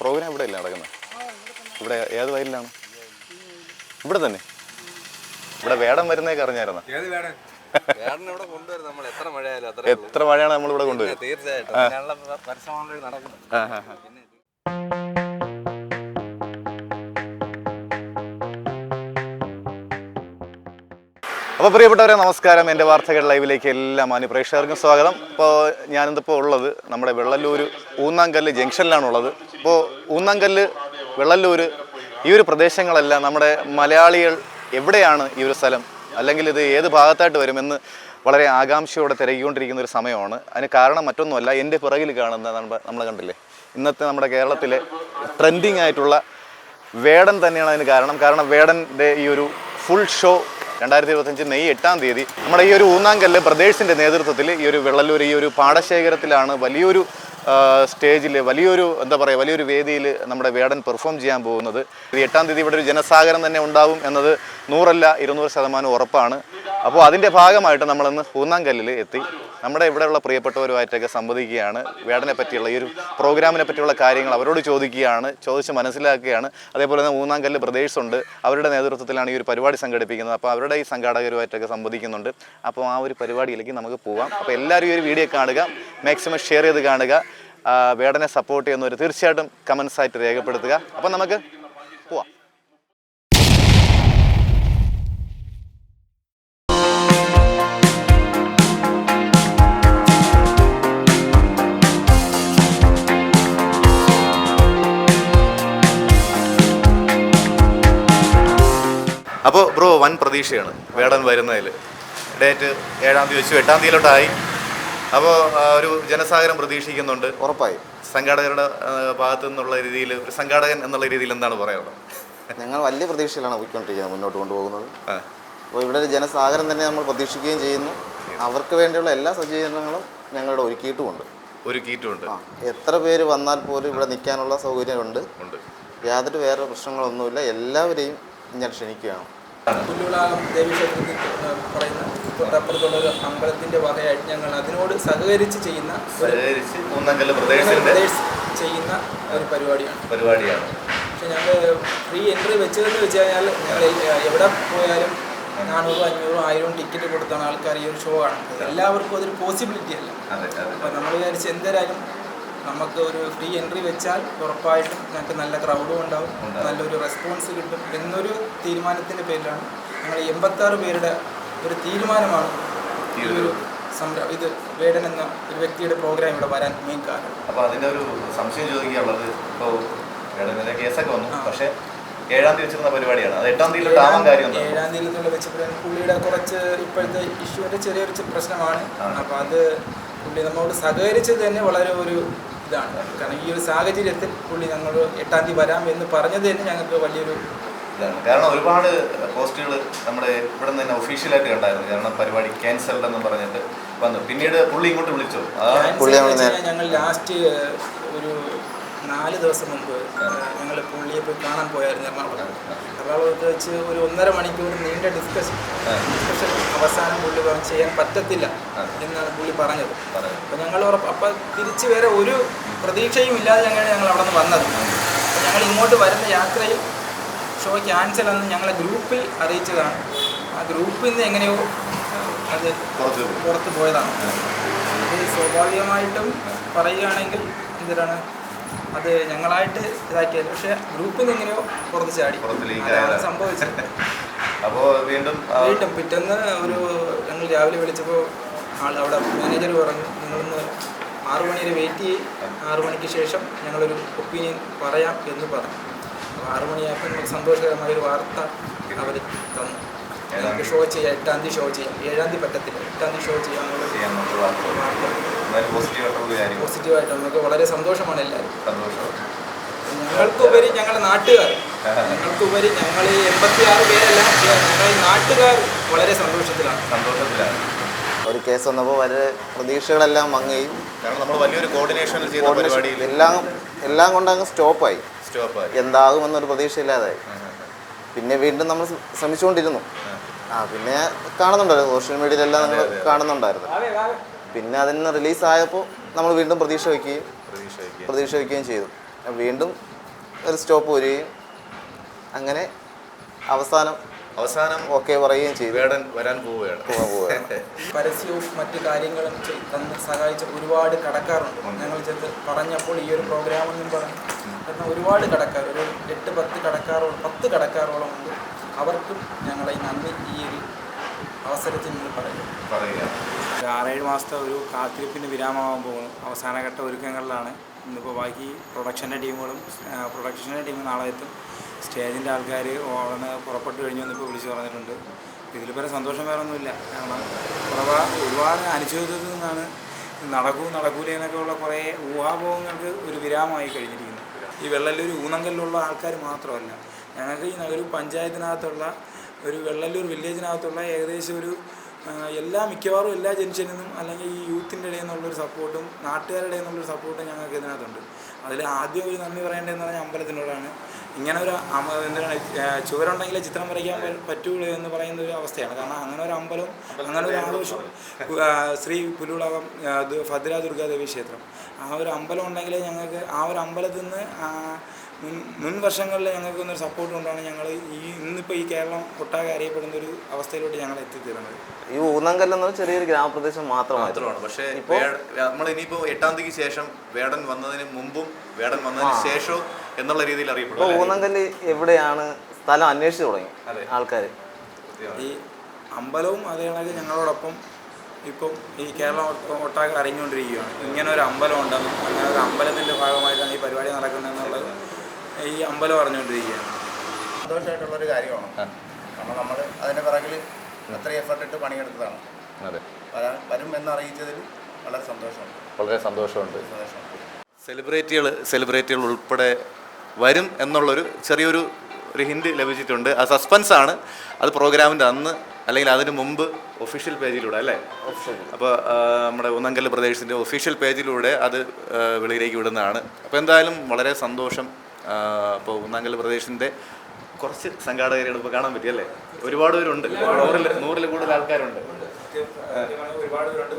Programme ഇവിടെ അല്ലേ നടക്കുന്നത്? ഇവിടെ ഏത് വയലിലാണ്? ഇവിടെ തന്നെ. ഇവിടെ വേടം വരുന്നേക്ക് അറിഞ്ഞായിരുന്നു? ഏത് വേണം വേടനെ ഇവിടെ കൊണ്ടുവരും നമ്മൾ എത്ര മഴയാണ് നമ്മൾ ഇവിടെ കൊണ്ടുവരും. തീർച്ചയായിട്ടും. അപ്പോൾ പ്രിയപ്പെട്ടവരെ നമസ്കാരം. എന്റെ വാർത്തകൾ ലൈവിലേക്ക് എല്ലാ മാന്യ പ്രേക്ഷകർക്കും സ്വാഗതം. അപ്പോൾ ഞാനിതിപ്പോൾ ഉള്ളത് നമ്മുടെ വെള്ളല്ലൂർ ഊന്നാങ്കല്ല് ജംഗ്ഷനിലാണുള്ളത് ഇപ്പോ ഊന്നാങ്കല്ല് വെള്ളല്ലൂർ ഈ ഒരു പ്രദേശങ്ങളെല്ലാം നമ്മുടെ മലയാളികൾ എവിടെയാണ് ഈ ഒരു സ്ഥലം? അല്ലെങ്കിൽ ഇത് ഏത് ഭാഗത്തായിട്ട് വരുമെന്ന് വളരെ ആകാംക്ഷയോടെ തിരക്കിക്കൊണ്ടിരിക്കുന്ന ഒരു സമയമാണ്. അതിന് കാരണം മറ്റൊന്നുമല്ല എന്റെ പിറകിൽ കാണുന്ന നമ്മൾ കണ്ടില്ലേ? ഇന്നത്തെ നമ്മുടെ കേരളത്തിലെ ട്രെൻഡിങ് ആയിട്ടുള്ള വേടൻ തന്നെയാണ് അതിന് കാരണം. കാരണം വേടന്റെ ഈ ഒരു ഫുൾ ഷോ രണ്ടായിരത്തി ഇരുപത്തഞ്ച് മെയ് എട്ടാം തീയതി നമ്മുടെ ഈ ഒരു ഊന്നാങ്കല്ല് ബ്രദേഴ്സിന്റെ നേതൃത്വത്തിൽ ഈ ഒരു വെള്ളല്ലൂർ ഈ ഒരു പാടശേഖരത്തിലാണ് വലിയൊരു സ്റ്റേജിൽ വലിയൊരു എന്താ പറയുക വലിയൊരു വേദിയിൽ നമ്മുടെ വേടൻ പെർഫോം ചെയ്യാൻ പോകുന്നത്. എട്ടാം തീയതി ഇവിടെ ഒരു ജനസാഗരം തന്നെ ഉണ്ടാവും എന്നത് നൂറല്ല ഇരുന്നൂറ് ശതമാനം ഉറപ്പാണ്. അപ്പോൾ അതിന്റെ ഭാഗമായിട്ട് നമ്മളിന്ന് ഊന്നാങ്കല്ലിൽ എത്തി. നമ്മുടെ ഇവിടെയുള്ള പ്രിയപ്പെട്ടവരുമായിട്ടൊക്കെ സംവദിക്കുകയാണ്. വേടനെ പറ്റിയുള്ള ഈ ഒരു പ്രോഗ്രാമിനെ പറ്റിയുള്ള കാര്യങ്ങൾ അവരോട് ചോദിക്കുകയാണ് ചോദിച്ച് മനസ്സിലാക്കുകയാണ്. അതേപോലെ തന്നെ മൂന്നാംകല്ല് ബ്രദേഴ്സ് ഉണ്ട് അവരുടെ നേതൃത്വത്തിലാണ് ഈ ഒരു പരിപാടി സംഘടിപ്പിക്കുന്നത്. അപ്പോൾ അവരുടെ ഈ സംഘാടകരുമായിട്ടൊക്കെ സംവദിക്കുന്നുണ്ട്. അപ്പോൾ ആ ഒരു പരിപാടിയിലേക്ക് നമുക്ക് പോവാം. അപ്പോൾ എല്ലാവരും ഈ ഒരു വീഡിയോ കാണുക മാക്സിമം ഷെയർ ചെയ്ത് കാണുക. വേടനെ സപ്പോർട്ട് ചെയ്യുന്നവർ തീർച്ചയായിട്ടും കമൻസായിട്ട് രേഖപ്പെടുത്തുക. അപ്പോൾ നമുക്ക് പോവാം. പ്രതീക്ഷയാണ് വേടൻ വരുന്നതിൽ. ഡേറ്റ് ഏഴാം തീയതി വെച്ചു എട്ടാം തീയതിയിലോട്ടായി. അപ്പോൾ ഒരു ജനസാഗരം പ്രതീക്ഷിക്കുന്നുണ്ട്. ഉറപ്പായി. സംഘാടകരുടെ ഭാഗത്തു നിന്നുള്ള രീതിയിൽ ഒരു സംഘാടകൻ എന്നുള്ള രീതിയിൽ എന്താണ് പറയാനുള്ളത്? ഞങ്ങൾ വലിയ പ്രതീക്ഷയിലാണ് പോയിക്കൊണ്ടിരിക്കുന്നത് മുന്നോട്ട് കൊണ്ടുപോകുന്നത്. അപ്പോൾ ഇവിടെ ജനസാഗരം തന്നെ നമ്മൾ പ്രതീക്ഷിക്കുകയും ചെയ്യുന്നു. അവർക്ക് വേണ്ടിയുള്ള എല്ലാ സജ്ജീകരണങ്ങളും ഞങ്ങളുടെ ഒരുക്കിയിട്ടുമുണ്ട്. ഒരുക്കിയിട്ടുമുണ്ട്. എത്ര പേര് വന്നാൽ പോലും ഇവിടെ നിൽക്കാനുള്ള സൗകര്യമുണ്ട്. യാതൊരു വേറെ പ്രശ്നങ്ങളൊന്നുമില്ല. എല്ലാവരെയും ഞാൻ ക്ഷണിക്കുകയാണ്. പുല്ലുവിളാകം ദേവീക്ഷേത്രത്തിൽ പറയുന്ന തൊട്ടപ്പുറത്തുള്ള ഒരു അമ്പലത്തിന്റെ വകയായിട്ട് ഞങ്ങൾ അതിനോട് സഹകരിച്ച് ചെയ്യുന്ന ചെയ്യുന്ന ഒരു പരിപാടിയാണ്. പരിപാടിയാണ്. പക്ഷെ ഞങ്ങൾ ഫ്രീ എൻട്രി വെച്ചതെന്ന് വെച്ച് കഴിഞ്ഞാൽ ഞങ്ങൾ എവിടെ പോയാലും നാനൂറും അഞ്ഞൂറും ആയിരവും ടിക്കറ്റ് കൊടുത്താണ് ആൾക്കാർ ഈ ഒരു ഷോ കാണുന്നത്. എല്ലാവർക്കും അതൊരു പോസിബിലിറ്റി അല്ല. അപ്പോൾ നമ്മൾ വിചാരിച്ച് എന്തായാലും നമുക്ക് ഒരു ഫ്രീ എൻട്രി വെച്ചാൽ ഉറപ്പായിട്ടും ഞങ്ങൾക്ക് നല്ല ക്രൗഡും ഉണ്ടാവും. നല്ലൊരു റെസ്പോൺസ് കിട്ടും എന്നൊരു തീരുമാനത്തിന്റെ പേരിലാണ് ഞങ്ങൾ എൺപത്താറ് പേരുടെ ഒരു തീരുമാനമാണ് ഈ ഒരു സംര ഇത് വേടൻ എന്ന ഒരു വ്യക്തിയുടെ പ്രോഗ്രാം ഇവിടെ വരാൻ മെയിൻ കാരണം അപ്പോൾ അതിന്റെ ഒരു സംശയം ചോദിക്കാനുള്ളത് ഇപ്പോൾ വേടനെ കേസൊക്കെ വന്നു. പക്ഷേ ഏഴാം തീയതി വെച്ചിരുന്ന പരിപാടിയാണ് അത് എട്ടാം തീയതി ആവാൻ കാര്യം? ഏഴാം തീയതി എന്നുള്ള വെച്ചപ്പോഴും പുള്ളിയുടെ കുറച്ച് ഇപ്പോഴത്തെ ഇഷ്യൂവിന്റെ ചെറിയൊരു പ്രശ്നമാണ്. അപ്പോൾ അത് പുള്ളി നമ്മളോട് സഹകരിച്ചത് തന്നെ വളരെ ഒരു ഇതാണ്. കാരണം ഈ ഒരു സാഹചര്യത്തിൽ പുള്ളി ഞങ്ങൾ എട്ടാം തീയതി വരാം എന്ന് പറഞ്ഞത് തന്നെ ഞങ്ങൾക്ക് വലിയൊരു ഇതാണ്. കാരണം ഒരുപാട് പോസ്റ്റുകൾ നമ്മുടെ ഇവിടെ നിന്ന് തന്നെ ഒഫീഷ്യലായിട്ട് കണ്ടായിരുന്നു. കാരണം പരിപാടി ക്യാൻസൽഡ് എന്ന് പറഞ്ഞിട്ട് വന്നു. പിന്നീട് പുള്ളി ഇങ്ങോട്ട് വിളിച്ചു. ഞങ്ങൾ ലാസ്റ്റ് ഒരു നാല് ദിവസം മുമ്പ് ഞങ്ങൾ പുള്ളിയെ പോയി കാണാൻ പോയായിരുന്നു എറണാകുളം. എറണാകുളത്ത് വെച്ച് ഒരു ഒന്നര മണിക്കൂർ നീണ്ട ഡിസ്കഷൻ ഡിസ്കഷൻ അവസാനം പുള്ളി പറഞ്ഞു ചെയ്യാൻ പറ്റത്തില്ല എന്നാണ് പുള്ളി പറഞ്ഞത്. അപ്പം അപ്പോൾ ഞങ്ങൾ ഉറപ്പ് അപ്പം തിരിച്ച് വേറെ ഒരു പ്രതീക്ഷയും ഇല്ലാതെ ഞങ്ങൾ ഞങ്ങൾ അവിടെ നിന്ന് വന്നത്. അപ്പം ഞങ്ങൾ ഇങ്ങോട്ട് വരുന്ന യാത്രയിൽ ഷോ ക്യാൻസൽ എന്ന് ഞങ്ങളെ ഗ്രൂപ്പിൽ അറിയിച്ചതാണ്. ആ ഗ്രൂപ്പിൽ നിന്ന് എങ്ങനെയോ അത്. പുറത്ത് പോയതാണ്. അത് സ്വാഭാവികമായിട്ടും പറയുകയാണെങ്കിൽ എന്തിനാണ് അത് ഞങ്ങളായിട്ട് ഇതാക്കിയത്. പക്ഷെ ഗ്രൂപ്പിൽ നിന്ന് എങ്ങനെയോ പുറത്ത് ചാടി. സംഭവിച്ചത്. അപ്പോൾ വീണ്ടും വീണ്ടും പിറ്റേന്ന് ഒരു ഞങ്ങൾ രാവിലെ വിളിച്ചപ്പോൾ ആൾ അവിടെ മാനേജർ പറഞ്ഞു നിങ്ങളൊന്ന് ആറു മണിവരെ വെയിറ്റ് ചെയ്യും. ആറു മണിക്ക് ശേഷം ഞങ്ങളൊരു ഒപ്പീനിയൻ പറയാം എന്ന് പറഞ്ഞു. അപ്പോൾ ആറു മണിയായപ്പോൾ നമുക്ക് സന്തോഷകരമായ ഒരു വാർത്ത അവർ തന്നു. ഞങ്ങൾക്ക് ഷോ ചെയ്യാം. എട്ടാം തീയതി ഷോ ചെയ്യാം. ഏഴാം തീയതി പറ്റത്തില്ല. എട്ടാം തീയതി ഷോ ചെയ്യാമെന്നുള്ള വാർത്ത. പോസിറ്റീവായിട്ടുള്ള നമുക്ക് വളരെ സന്തോഷമാണ് എല്ലാവരും. സന്തോഷം. ഞങ്ങൾക്കുപരി ഞങ്ങളുടെ നാട്ടുകാർ. ഞങ്ങൾക്കുപരി ഞങ്ങൾ ഈ എൺപത്തി ആറ് പേരല്ല ഞങ്ങൾ നാട്ടുകാർ വളരെ സന്തോഷത്തിലാണ്. സന്തോഷത്തിലാണ്. ഒരു കേസ് വന്നപ്പോൾ വളരെ പ്രതീക്ഷകളെല്ലാം മങ്ങുകയും കാരണം നമ്മൾ വലിയൊരു കോർഡിനേഷൻ ചെയ്ത പരിപാടിയിൽ എല്ലാം എല്ലാം കൊണ്ടും അങ്ങ് സ്റ്റോപ്പായി സ്റ്റോപ്പായി എന്താകുമെന്നൊരു പ്രതീക്ഷയില്ലാതായി. പിന്നെ വീണ്ടും നമ്മൾ ശ്രമിച്ചുകൊണ്ടിരുന്നു. ആ പിന്നെ കാണുന്നുണ്ടല്ലോ സോഷ്യൽ മീഡിയയിലെല്ലാം നമ്മൾ കാണുന്നുണ്ടായിരുന്നു. പിന്നെ അതിൽ നിന്ന് റിലീസായപ്പോൾ നമ്മൾ വീണ്ടും പ്രതീക്ഷ വയ്ക്കുകയും പ്രതീക്ഷ വയ്ക്കുക പ്രതീക്ഷ വയ്ക്കുകയും ചെയ്തു. വീണ്ടും ഒരു സ്റ്റോപ്പ് വരികയും അങ്ങനെ അവസാനം അവസാനം ഓക്കെ പറയുകയും ചെയ്തു. വേടൻ വരാൻ പോവുകയാണ്. പരസ്യവും മറ്റു കാര്യങ്ങളും തന്ന് സഹായിച്ച ഒരുപാട് കടക്കാറുണ്ട്. ഞങ്ങൾ ചെന്ന് പറഞ്ഞപ്പോൾ ഈ ഒരു പ്രോഗ്രാം എന്നും പറഞ്ഞു. കാരണം ഒരുപാട് കടക്കാർ ഒരു എട്ട് പത്ത് കടക്കാറോളം പത്ത് കടക്കാറോളം ഉണ്ട്. അവർക്കും ഞങ്ങളെ നന്ദി ഈ ഒരു അവസരത്തിൽ നിന്ന് പറയുന്നു. പറയുകയാണ് ഒരു ആറേഴ് മാസത്തെ ഒരു കാത്തിരിപ്പിന് വിരാമമാകാൻ പോകുന്നു അവസാനഘട്ട ഒരുക്കങ്ങളിലാണ് ഇന്നിപ്പോൾ ബാക്കി പ്രൊഡക്ഷന്റെ ടീമുകളും പ്രൊഡക്ഷന്റെ ടീം നാളെ എത്തും. സ്റ്റേജിന്റെ ആൾക്കാർ ഓടുന്ന പുറപ്പെട്ട് കഴിഞ്ഞു എന്നിപ്പോൾ വിളിച്ച് പറഞ്ഞിട്ടുണ്ട്. ഇതിൽ പേരെ സന്തോഷം വേറെ ഒന്നുമില്ല കാരണം കുറവാ ഒരുപാട് അനിശ്ചിതത്വത്തിൽ നിന്നാണ് നടക്കൂ നടക്കൂലേ എന്നൊക്കെ ഉള്ള കുറേ ഊഹാഭോഗങ്ങൾക്ക് ഒരു വിരാമമായി കഴിഞ്ഞിരിക്കുന്നു. ഈ വെള്ളല്ലൂർ ഊന്നങ്കല്ലുള്ള ആൾക്കാർ മാത്രമല്ല ഞങ്ങൾക്ക് ഈ നഗര പഞ്ചായത്തിനകത്തുള്ള ഒരു വെള്ളല്ലൂർ വില്ലേജിനകത്തുള്ള ഏകദേശം ഒരു എല്ലാ മിക്കവാറും എല്ലാ ജനിച്ചതിൽ നിന്നും അല്ലെങ്കിൽ ഈ യൂത്തിന്റെ ഇടയിൽ നിന്നുള്ളൊരു സപ്പോർട്ടും നാട്ടുകാരുടെ നിന്നുള്ളൊരു സപ്പോർട്ടും ഞങ്ങൾക്ക് ഇതിനകത്തുണ്ട്. അതിൽ ആദ്യം ഒരു നന്ദി പറയേണ്ടതെന്ന് പറഞ്ഞാൽ അമ്പലത്തിനോടാണ്. ഇങ്ങനെ ഒരു എന്താണ് ചുവരുണ്ടെങ്കിലേ ചിത്രം വരയ്ക്കാൻ പറ്റുള്ളൂ എന്ന് പറയുന്ന ഒരു അവസ്ഥയാണ്. കാരണം അങ്ങനെ ഒരു അമ്പലം അങ്ങനെ ഒരു ആഘോഷം ശ്രീ പുലുളകം ഭദ്ര ദുർഗാദേവി ക്ഷേത്രം. ആ ഒരു അമ്പലം ഉണ്ടെങ്കിലേ ഞങ്ങൾക്ക് ആ ഒരു അമ്പലത്തിൽ നിന്ന് മുൻ മുൻ വർഷങ്ങളിൽ ഞങ്ങൾക്ക് ഒന്നൊരു സപ്പോർട്ട് കൊണ്ടാണ് ഞങ്ങൾ ഈ ഇന്നിപ്പോൾ ഈ കേരളം ഒട്ടാകെ അറിയപ്പെടുന്ന ഒരു അവസ്ഥയിലോട്ട് ഞങ്ങൾ എത്തിത്തീരുന്നത് ഈ ഊന്നങ്കല്ല് എന്നൊരു ചെറിയൊരു ഗ്രാമപ്രദേശം മാത്രമാണ്. പക്ഷേ നമ്മൾ ഇനിയിപ്പോ എട്ടാം തീയതിക്ക് ശേഷം വേടൻ വന്നതിന് മുമ്പും വേടൻ വന്നതിന് ശേഷവും എന്നുള്ള രീതിയിൽ അറിയപ്പെടും ഇപ്പോൾ അല്ലേ? എവിടെയാണ് സ്ഥലം അന്വേഷിച്ചു തുടങ്ങി അതെ. ആൾക്കാർ ഈ അമ്പലവും അതേ കണക്ക് ഞങ്ങളോടൊപ്പം ഇപ്പം ഈ കേരളം ഒട്ട- ഒട്ടാകെ അറിഞ്ഞുകൊണ്ടിരിക്കുകയാണ്. ഇങ്ങനെ ഒരു അമ്പലം ഉണ്ടെന്നും അങ്ങനെ ഒരു അമ്പലത്തിന്റെ ഭാഗമായിട്ടാണ് ഈ പരിപാടി നടക്കുന്നത് നടക്കുന്നതെന്നുള്ളത് ഈ അമ്പലം അറിഞ്ഞുകൊണ്ടിരിക്കുകയാണ്. സന്തോഷമായിട്ടുള്ളൊരു കാര്യമാണ്. കാരണം നമ്മൾ അതിന്റെ പിറകിൽ അത്രയും എഫർട്ട് ഇട്ട് പണിയെടുത്തതാണ്. അതെ. വരും എന്നറിയിച്ചതിൽ വളരെ സന്തോഷമുണ്ട്. വളരെ സന്തോഷമുണ്ട്. സെലിബ്രിറ്റികൾ സെലിബ്രിറ്റികൾ ഉൾപ്പെടെ വരും എന്നുള്ളൊരു ചെറിയൊരു ഒരു ഹിൻഡ് ലഭിച്ചിട്ടുണ്ട്. ആ സസ്പെൻസ് ആണ്. അത് പ്രോഗ്രാമിന്റെ അന്ന് അല്ലെങ്കിൽ അതിന് മുമ്പ് ഒഫീഷ്യൽ പേജിലൂടെ അല്ലേ? അപ്പോൾ നമ്മുടെ ഊന്നങ്കൽ പ്രദേശത്തിന്റെ ഒഫീഷ്യൽ പേജിലൂടെ അത് വെളിയിലേക്ക് വിടുന്നതാണ്. അപ്പോൾ എന്തായാലും വളരെ സന്തോഷം. അപ്പോൾ ഊന്നങ്കൽ പ്രദേശത്തിന്റെ കുറച്ച് സംഘാടകരെ ഇപ്പോൾ കാണാൻ പറ്റി അല്ലേ? ഒരുപാട് പേരുണ്ട്. നൂറിൽ നൂറിൽ കൂടുതൽ ആൾക്കാരുണ്ട്. ഒരുപാട് പേരുണ്ട്.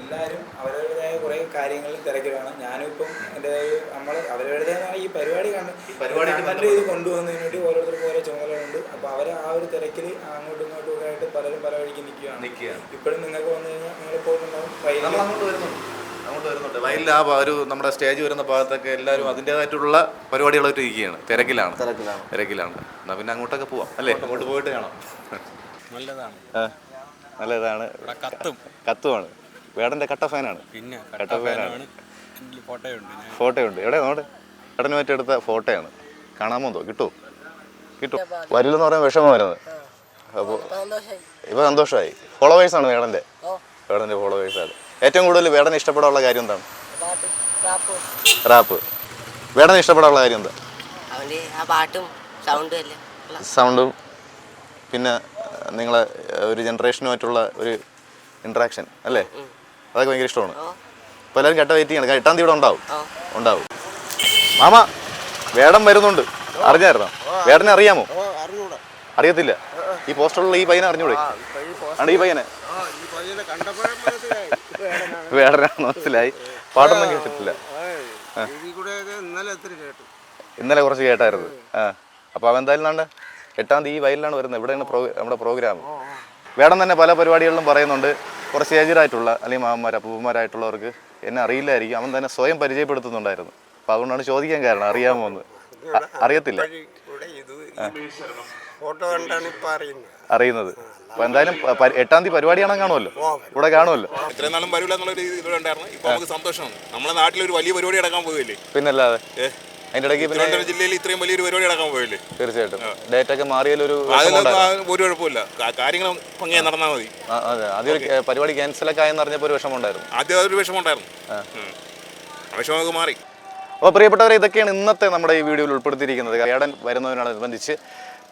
എല്ലാവരും അവരവരുടേതായ കുറേ കാര്യങ്ങളിൽ തിരക്കിലാണ്. ഞാനും ഇപ്പം എന്റെതായ നമ്മൾ അവരവരുടേതായ ഈ പരിപാടി കണ്ട് പരിപാടി നല്ല ഇത് കൊണ്ടുവന്നതിന് വേണ്ടി ഓരോരുത്തർക്കും ഓരോ ചുമതലകളുണ്ട്. അപ്പോൾ അവർ ആ ഒരു തിരക്കിൽ അങ്ങോട്ടും ഇങ്ങോട്ടും ഒക്കെ ആയിട്ട് പലരും പല വഴിക്ക് നിൽക്കുകയാണ്. ഇപ്പോഴും നിങ്ങൾക്ക് വന്നു കഴിഞ്ഞാൽ നിങ്ങൾ പോയിട്ടുണ്ടാവും വരുന്നുണ്ട്. വരുന്നുണ്ട് വയലിൽ ആ ഒരു നമ്മുടെ സ്റ്റേജ് വരുന്ന ഭാഗത്തൊക്കെ എല്ലാവരും അതിന്റെതായിട്ടുള്ള പരിപാടികളായിട്ട് ഇരിക്കുകയാണ്. തിരക്കിലാണ്. തിരക്കിലാണ്. തിരക്കിലാണ്. എന്നാൽ പിന്നെ അങ്ങോട്ടൊക്കെ പോവാം അല്ലേ? അങ്ങോട്ട് പോയിട്ട് കാണാം. നല്ലതാണ്. നല്ലതാണ്. കത്തും. കത്തുമാണ്. വേടന്റെ കട്ട ഫാനാണ്. പിന്നെ കട്ട ഫാനാണ്. ഫോട്ടോയുണ്ട് ഫോട്ടോയുണ്ട്. എവിടെ? നോട്ട് ഏട്ടന് മറ്റെടുത്ത ഫോട്ടോയാണ്. കാണാമോ എന്തോ? കിട്ടുമോ? കിട്ടും വരില്ലെന്ന് പറയാൻ വിഷമം വരുന്നത് അപ്പോൾ ഇപ്പോൾ സന്തോഷമായി. ഫോളോവേഴ്സാണ് വേടന്റെ. വേടന്റെ ഫോളോവേഴ്സാണ് ഏറ്റവും കൂടുതൽ വേടനെ ഇഷ്ടപ്പെടാനുള്ള കാര്യം എന്താണ്? പാട്ട് റാപ്പ്. വേടന വേടനെ ഇഷ്ടപ്പെടാനുള്ള കാര്യം എന്താ? അവന്റെ ആ പാട്ടും സൗണ്ടും പിന്നെ നിങ്ങളെ ഒരു ജനറേഷനുമായിട്ടുള്ള ഒരു ഇൻട്രാക്ഷൻ അല്ലേ? അതൊക്കെ ഭയങ്കര ഇഷ്ടമാണ്. അപ്പോൾ ഇപ്പോൾ എല്ലാവരും കെട്ട വെയിറ്റ് ചെയ്യണം എട്ടാം തീയതി ഇവിടെ ഉണ്ടാവും. ഉണ്ടാവും. മാമ വേടം വരുന്നുണ്ട്. അറിഞ്ഞായിരുന്നോ? വേടനെ അറിയാമോ? അറിയത്തില്ല. ഈ പോസ്റ്ററിലുള്ള ഈ പയ്യനെ അറിഞ്ഞൂടെ? ആണ് ഈ പയ്യനെ. വേടനാണെന്ന് മനസ്സിലായി. പാട്ടൊന്നും കേട്ടിട്ടില്ല. ഇന്നലെ കുറച്ച് കേട്ടായിരുന്നു. ആ. അപ്പോൾ അവൻ എന്തായാലും നാണ്ട് എട്ടാം തീയതി വയലിലാണ് വരുന്നത്. ഇവിടെയാണ് പ്രോ നമ്മുടെ പ്രോഗ്രാം. വേടം തന്നെ പല പരിപാടികളിലും പറയുന്നുണ്ട്. കുറച്ച് ഏജറായിട്ടുള്ള അല്ലെങ്കിൽ മാമന്മാർ അപ്പൂപ്പന്മാരായിട്ടുള്ളവർക്ക് എന്നെ അറിയില്ലായിരിക്കും. അവൻ തന്നെ സ്വയം പരിചയപ്പെടുത്തുന്നുണ്ടായിരുന്നു. അപ്പൊ അതുകൊണ്ടാണ് ചോദിക്കാൻ കാരണം. അറിയാമോ എന്ന്. അറിയത്തില്ല. ഫോട്ടോ കണ്ടാണ് ഇപ്പം അറിയുന്നത്. അറിയുന്നത്. അപ്പോൾ എന്തായാലും പ- എട്ടാം തീയതി പരിപാടിയാണെന്ന് കാണുമല്ലോ. ഇവിടെ കാണുമല്ലോ. ഇത്രയും നാളും എന്നുള്ള ഒരു ഇതിലൂടെ ഉണ്ടായിരുന്നു. ഇപ്പൊ നമുക്ക് സന്തോഷമാണ്. നമ്മുടെ നാട്ടിൽ ഒരു വലിയ പരിപാടി നടക്കാൻ പോവില്ലേ? പിന്നല്ലാതെ. അതിന്റെ ഇടയ്ക്ക് പിന്നെ തിരുവനന്തപുരം ജില്ലയിൽ ഇത്രയും വലിയൊരു പരിപാടി നടക്കാൻ പോവില്ലേ? തീർച്ചയായിട്ടും. ഡേറ്റ് ഒക്കെ മാറിയാലൊരു അതിലൊന്നും ആ ഒരു കുഴപ്പമില്ല. കാ- കാര്യങ്ങൾ ഭംഗിയായി നടന്നാൽ മതി. അതെ. ആദ്യം ഒരു പരിപാടി ക്യാൻസലൊക്കെ ആയെന്ന് അറിഞ്ഞപ്പോൾ ഒരു വിഷമം ഉണ്ടായിരുന്നു ആദ്യം അതൊരു വിഷമം ഉണ്ടായിരുന്നു ഉം. ആ വിഷമം നമുക്ക് മാറി. അപ്പോൾ പ്രിയപ്പെട്ടവരെ ഇതൊക്കെയാണ് ഇന്നത്തെ നമ്മുടെ ഈ വീഡിയോയിൽ ഉൾപ്പെടുത്തിയിരിക്കുന്നത്. ഏടൻ വരുന്നതിനോടനുബന്ധിച്ച്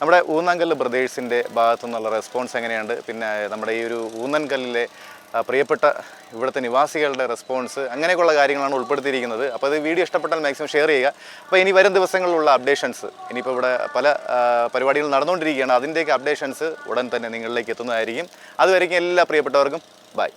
നമ്മുടെ ഊന്നങ്കല്ല് ബ്രദേഴ്സിന്റെ ഭാഗത്തു നിന്നുള്ള റെസ്പോൺസ് എങ്ങനെയുണ്ട്? പിന്നെ നമ്മുടെ ഈ ഒരു ഊന്നൻകല്ലിലെ പ്രിയപ്പെട്ട ഇവിടുത്തെ നിവാസികളുടെ റെസ്പോൺസ് അങ്ങനെയൊക്കെയുള്ള കാര്യങ്ങളാണ് ഉൾപ്പെടുത്തിയിരിക്കുന്നത്. അപ്പോൾ അത് വീഡിയോ ഇഷ്ടപ്പെട്ടാൽ മാക്സിമം ഷെയർ ചെയ്യുക. അപ്പോൾ ഇനി വരും ദിവസങ്ങളിലുള്ള അപ്ഡേഷൻസ്. ഇനിയിപ്പോൾ ഇവിടെ പല പരിപാടികൾ നടന്നുകൊണ്ടിരിക്കുകയാണ്. അതിന്റെയൊക്കെ അപ്ഡേഷൻസ് ഉടൻ തന്നെ നിങ്ങളിലേക്ക് എത്തുന്നതായിരിക്കും. അതുവരേക്കും എല്ലാ പ്രിയപ്പെട്ടവർക്കും ബൈ.